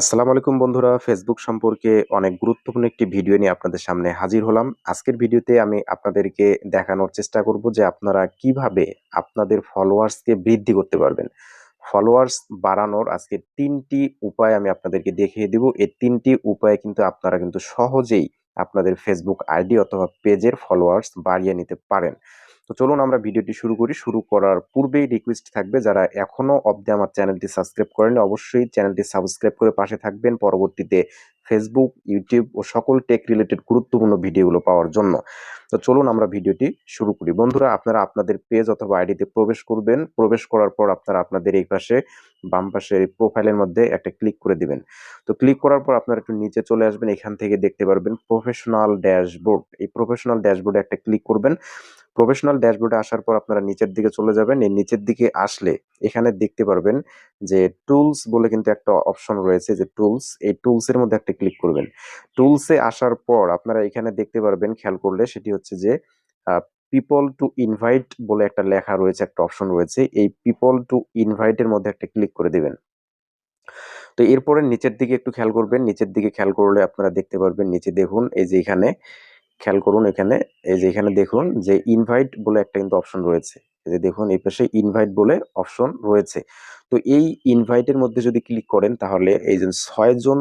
আসসালামু আলাইকুম বন্ধুরা। ফেসবুক সম্পর্কে অনেক গুরুত্বপূর্ণ একটি ভিডিও নিয়ে আপনাদের সামনে হাজির হলাম। আজকের ভিডিওতে আমি আপনাদেরকে দেখানোর চেষ্টা করব যে আপনারা কীভাবে আপনাদের ফলোয়ার্সকে বৃদ্ধি করতে পারবেন। ফলোয়ার্স বাড়ানোর আজকে তিনটি উপায় আমি আপনাদেরকে দেখিয়ে দিব। এই তিনটি উপায়ে কিন্তু আপনারা কিন্তু সহজেই আপনাদের ফেসবুক আইডি অথবা পেজের ফলোয়ার্স বাড়িয়ে নিতে পারেন। তো চলুন আমরা ভিডিওটি শুরু করি। শুরু করার পূর্বেই রিকোয়েস্ট থাকবে যারা এখনও অবধি আমার চ্যানেলটি সাবস্ক্রাইব করেনি অবশ্যই চ্যানেলটি সাবস্ক্রাইব করে পাশে থাকবেন। পরবর্তীতে ফেসবুক ইউটিউব ও সকল টেক রিলেটেড গুরুত্বপূর্ণ ভিডিওগুলো পাওয়ার জন্য। তো চলুন আমরা ভিডিওটি শুরু করি। বন্ধুরা, আপনারা আপনাদের পেজ অথবা আইডিতে প্রবেশ করবেন। প্রবেশ করার পর আপনারা আপনাদের এই পাশে বাম পাশে প্রোফাইলের মধ্যে একটা ক্লিক করে দিবেন। তো ক্লিক করার পর আপনারা একটু নিচে চলে আসবেন। এখান থেকে দেখতে পারবেন প্রফেশনাল ড্যাশবোর্ড এই প্রফেশনাল ড্যাশবোর্ডে একটা ক্লিক করবেন। প্রফেশনাল ড্যাশবোর্ডে আসার পর আপনারা নিচের দিকে চলে যাবেন। এই নিচের দিকে আসলে এখানে দেখতে পারবেন যে টুলস বলে কিন্তু একটা অপশন রয়েছে যে টুলস এই টুলসের মধ্যে একটা ক্লিক করবেন। টুলসে আসার পর আপনারা এখানে দেখতে পারবেন, খেয়াল করলে সেটি হচ্ছে যে পিপল টু ইনভাইট বলে একটা লেখা রয়েছে, একটা অপশন রয়েছে, এই পিপল টু ইনভাইটের মধ্যে একটা ক্লিক করে দিবেন। তো এরপরে নিচের দিকে একটু খেয়াল করবেন, নিচের দিকে খেয়াল করলে আপনারা দেখতে পারবেন, নিচে দেখুন, এই যে এখানে, খেয়াল করুন এখানে, এই যে এখানে দেখুন যে ইনভাইট বলে একটা কিন্তু অপশন রয়েছে। যে দেখুন, এই পাশে ইনভাইট বলে অপশন রয়েছে। তো এই ইনভাইটের মধ্যে যদি ক্লিক করেন তাহলে এই যে ছয়জন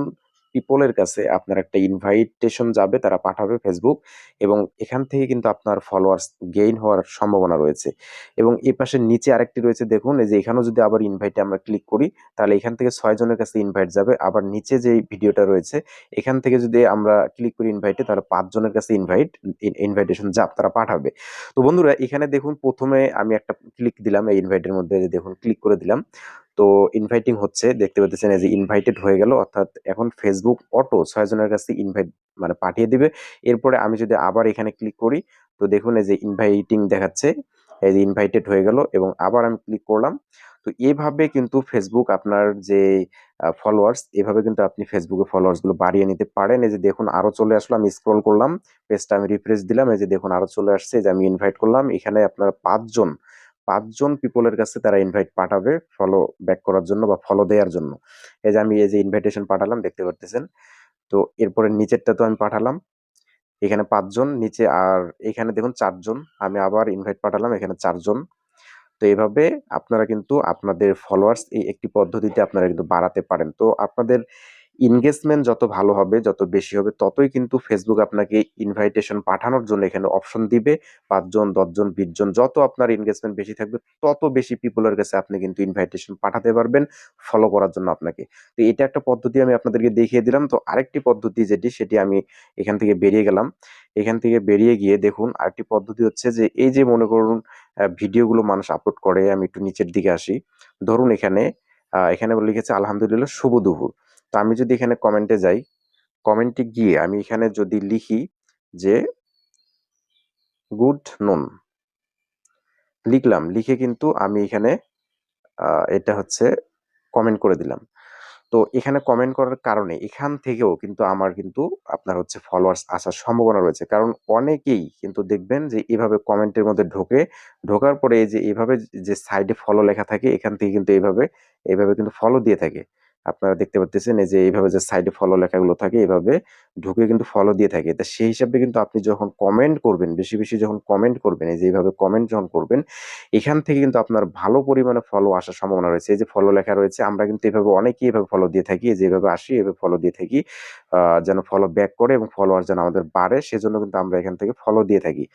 পিপলের কাছে আপনার একটা ইনভাইটেশন যাবে, তারা পাঠাবে ফেসবুক এবং এখান থেকে কিন্তু আপনার ফলোয়ার্স গেইন হওয়ার সম্ভাবনা রয়েছে। এবং এই পাশে নিচে আরেকটি রয়েছে, দেখুন, এই যে এখানেও যদি আবার ইনভাইটে আমরা ক্লিক করি, তাহলে এখান থেকে ছয় জনের কাছে ইনভাইট যাবে। আবার নিচে যে ভিডিওটা রয়েছে, এখান থেকে যদি আমরা ক্লিক করি ইনভাইটে তাহলে পাঁচজনের কাছে ইনভাইট ইনভাইটেশন যা তারা পাঠাবে। তো বন্ধুরা, এখানে দেখুন, প্রথমে আমি একটা ক্লিক দিলাম, এই ইনভাইটের মধ্যে দেখুন ক্লিক করে দিলাম। তো ইনভাইটিং হচ্ছে, দেখতে পাচ্ছেন যে ইনভাইটেড হয়ে গেল, অর্থাৎ এখন ফেসবুক অটো ছয়জনের কাছে ইনভাইট মানে পাঠিয়ে দিবে। এরপরে আমি যদি আবার এখানে ক্লিক করি, তো দেখুন এই যে ইনভাইটিং দেখাচ্ছে এই যে ইনভাইটেড হয়ে গেল এবং আবার আমি ক্লিক করলাম। তো এভাবে কিন্তু ফেসবুক আপনার যে ফলোয়ার্স এভাবে কিন্তু আপনি ফেসবুকে ফলোয়ার্সগুলো বাড়িয়ে নিতে পারেন। এই যে দেখুন আরও চলে আসলো, আমি স্ক্রল করলাম পেজটা আমি রিফ্রেশ দিলাম, এই যে দেখুন আরও চলে আসছে যে আমি ইনভাইট করলাম, এখানে আপনার পাঁচজন পাঁচজন পিপলের কাছে তারা ইনভাইট পাঠাবে ফলো ব্যাক করার জন্য বা ফলো দেওয়ার জন্য। এই যে আমি এই যে ইনভাইটেশন পাঠালাম, দেখতে পারতেছেন? তো এরপরে নিচেরটা তো আমি পাঠালাম। এখানে পাঁচজন, নিচে আর এখানে দেখুন চারজন। আমি আবার ইনভাইট পাঠালাম, এখানে চারজন। তো এভাবে আপনারা কিন্তু আপনাদের ফলোয়ার্স এই একটি পদ্ধতিতে আপনারা কিন্তু বাড়াতে পারেন। তো আপনাদের ইনগেজমেন্ট যত ভালো হবে, যত বেশি হবে, ততই কিন্তু ফেসবুক আপনাকে ইনভাইটেশন পাঠানোর জন্য এখানে অপশন দিবে। পাঁচজন, দশজন, বিশজন, যত আপনার ইনগেজমেন্ট বেশি থাকবে, তত বেশি পিপলের কাছে আপনি কিন্তু ইনভাইটেশন পাঠাতে পারবেন ফলো করার জন্য আপনাকে। তো এটা একটা পদ্ধতি আমি আপনাদেরকে দেখিয়ে দিলাম। তো আরেকটি পদ্ধতি যেটি, সেটি আমি এখান থেকে বেরিয়ে গেলাম। এখান থেকে বেরিয়ে গিয়ে দেখুন, আরেকটি পদ্ধতি হচ্ছে যে, এই যে মনে করুন ভিডিওগুলো মানুষ আপলোড করে, আমি একটু নিচের দিকে আসি। ধরুন এখানে এখানে লিখেছে, আলহামদুলিল্লাহ, শুভ দুপুর। তো আমি যদি এখানে কমেন্টে যাই কমেন্টে গিয়ে আমি এখানে যদি লিখি যে, গুড নুন। লিখলাম, লিখে কিন্তু আমি এখানে এটা হচ্ছে কমেন্ট করে দিলাম। তো এখানে কমেন্ট করার কারণে এখান থেকেও কিন্তু আমার কিন্তু আপনার হচ্ছে ফলোয়ার্স আসার সম্ভাবনা রয়েছে। কারণ অনেকেই কিন্তু দেখবেন যে এভাবে কমেন্টের মধ্যে ঢোকে, ঢোকার পরে যে এইভাবে যে সাইডে ফলো লেখা থাকে, এখান থেকে কিন্তু এইভাবে এইভাবে কিন্তু ফলো দিয়ে থাকে। আপনারা দেখতে পাচ্ছেন এই যে এইভাবে যে সাইডে ফলো লেখাগুলো থাকে, এভাবে ঢুকে কিন্তু ফলো দিয়ে থাকে। তা সেই হিসাবে কিন্তু আপনি যখন কমেন্ট করবেন, বেশি বেশি যখন কমেন্ট করবেন, এই যে এইভাবে কমেন্ট যখন করবেন, এখান থেকে কিন্তু আপনার ভালো পরিমাণে ফলো আসার সম্ভাবনা রয়েছে। এই যে ফলো লেখা রয়েছে, আমরা কিন্তু এভাবে অনেকেই এভাবে ফলো দিয়ে থাকি যেভাবে আসি, এভাবে ফলো দিয়ে থাকি যেন ফলো ব্যাক করে এবং ফলোয়ার যেন আমাদের বাড়ে, সেজন্য কিন্তু আমরা এখান থেকে ফলো দিয়ে থাকি।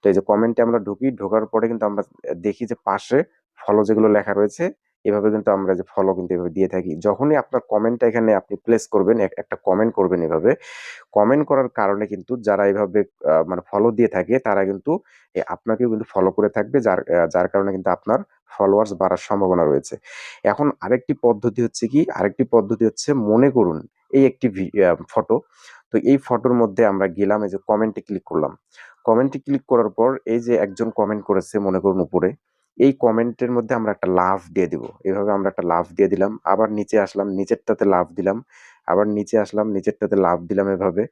তো এই যে কমেন্টে আমরা ঢুকি, ঢোকার পরে কিন্তু আমরা দেখি যে পাশে ফলো যেগুলো লেখা রয়েছে এভাবে কিন্তু আমরা যে ফলো কিন্তু এভাবে দিয়ে থাকি। যখনই আপনার কমেন্টটা এখানে আপনি প্লেস করবেন একটা কমেন্ট করবেন এভাবে। কমেন্ট করার কারণে কিন্তু যারা এভাবে মানে ফলো দিয়ে থাকে, তারা কিন্তু আপনাকেও কিন্তু ফলো করে থাকবে, যার যার কারণে কিন্তু আপনার ফলোয়ার্স বাড়ার সম্ভাবনা রয়েছে। এখন আরেকটি পদ্ধতি হচ্ছে কি? আরেকটি পদ্ধতি হচ্ছে মনে করুন, এই একটি ফটো তো এই ফটোর মধ্যে আমরা গেলাম, এই যে কমেন্টে ক্লিক করলাম। কমেন্টে ক্লিক করার পর এই যে একজন কমেন্ট করেছে মনে করুন উপরে। এই কমেন্টের মধ্যে আমরা একটা লাভ দিয়ে দিব। এভাবে আমরা একটা লাভ দিয়ে দিলাম। আবার নিচে আসলাম, নিচেরটাতে লাভ দিলাম। আবার নিচে আসলাম, নিচেরটাতে লাভ দিলাম এভাবে।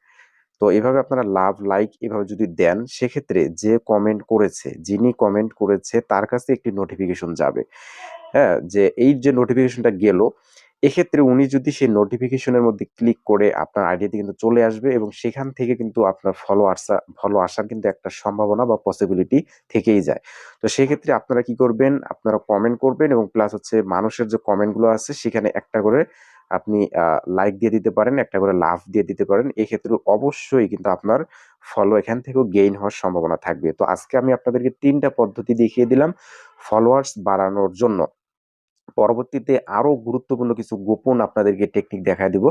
তো এভাবে আপনারা লাভ লাইক এভাবে যদি দেন, সেক্ষেত্রে যে কমেন্ট করেছে, যিনি কমেন্ট করেছে, তার কাছে একটি নোটিফিকেশন যাবে। হ্যাঁ যে এই যে নোটিফিকেশনটা গেল এক্ষেত্রে উনি যদি সেই নোটিফিকেশনের মধ্যে ক্লিক করে আপনার আইডিতে কিন্তু চলে আসবে এবং সেখান থেকে কিন্তু আপনার ফলোয়ার্সা ফলো আসার কিন্তু একটা সম্ভাবনা বা পসিবিলিটি থেকেই যায়। তো সেক্ষেত্রে আপনারা কি করবেন? আপনারা কমেন্ট করবেন এবং প্লাস হচ্ছে মানুষের যে কমেন্টগুলো আছে সেখানে একটা করে আপনি লাইক দিয়ে দিতে পারেন, একটা করে লাভ দিয়ে দিতে পারেন। এক্ষেত্রে অবশ্যই কিন্তু আপনার ফলো এখান থেকেও গেইন হওয়ার সম্ভাবনা থাকবে। তো আজকে আমি আপনাদেরকে তিনটা পদ্ধতি দেখিয়ে দিলাম ফলোয়ার্স বাড়ানোর জন্য। পরবর্তীতে আরও গুরুত্বপূর্ণ কিছু গোপন আপনাদেরকে টেকনিক দেখায় দিব।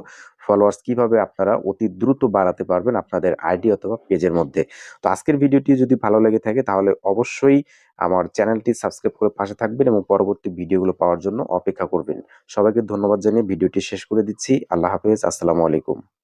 ফলোয়ার্স কীভাবে আপনারা অতি দ্রুত বাড়াতে পারবেন আপনাদের আইডি অথবা পেজের মধ্যে। তো আজকের ভিডিওটি যদি ভালো লেগে থাকে তাহলে অবশ্যই আমার চ্যানেলটি সাবস্ক্রাইব করে পাশে থাকবেন এবং পরবর্তী ভিডিওগুলো পাওয়ার জন্য অপেক্ষা করবেন। সবাইকে ধন্যবাদ জানিয়ে ভিডিওটি শেষ করে দিচ্ছি। আল্লাহ হাফেজ। আসসালামু আলাইকুম।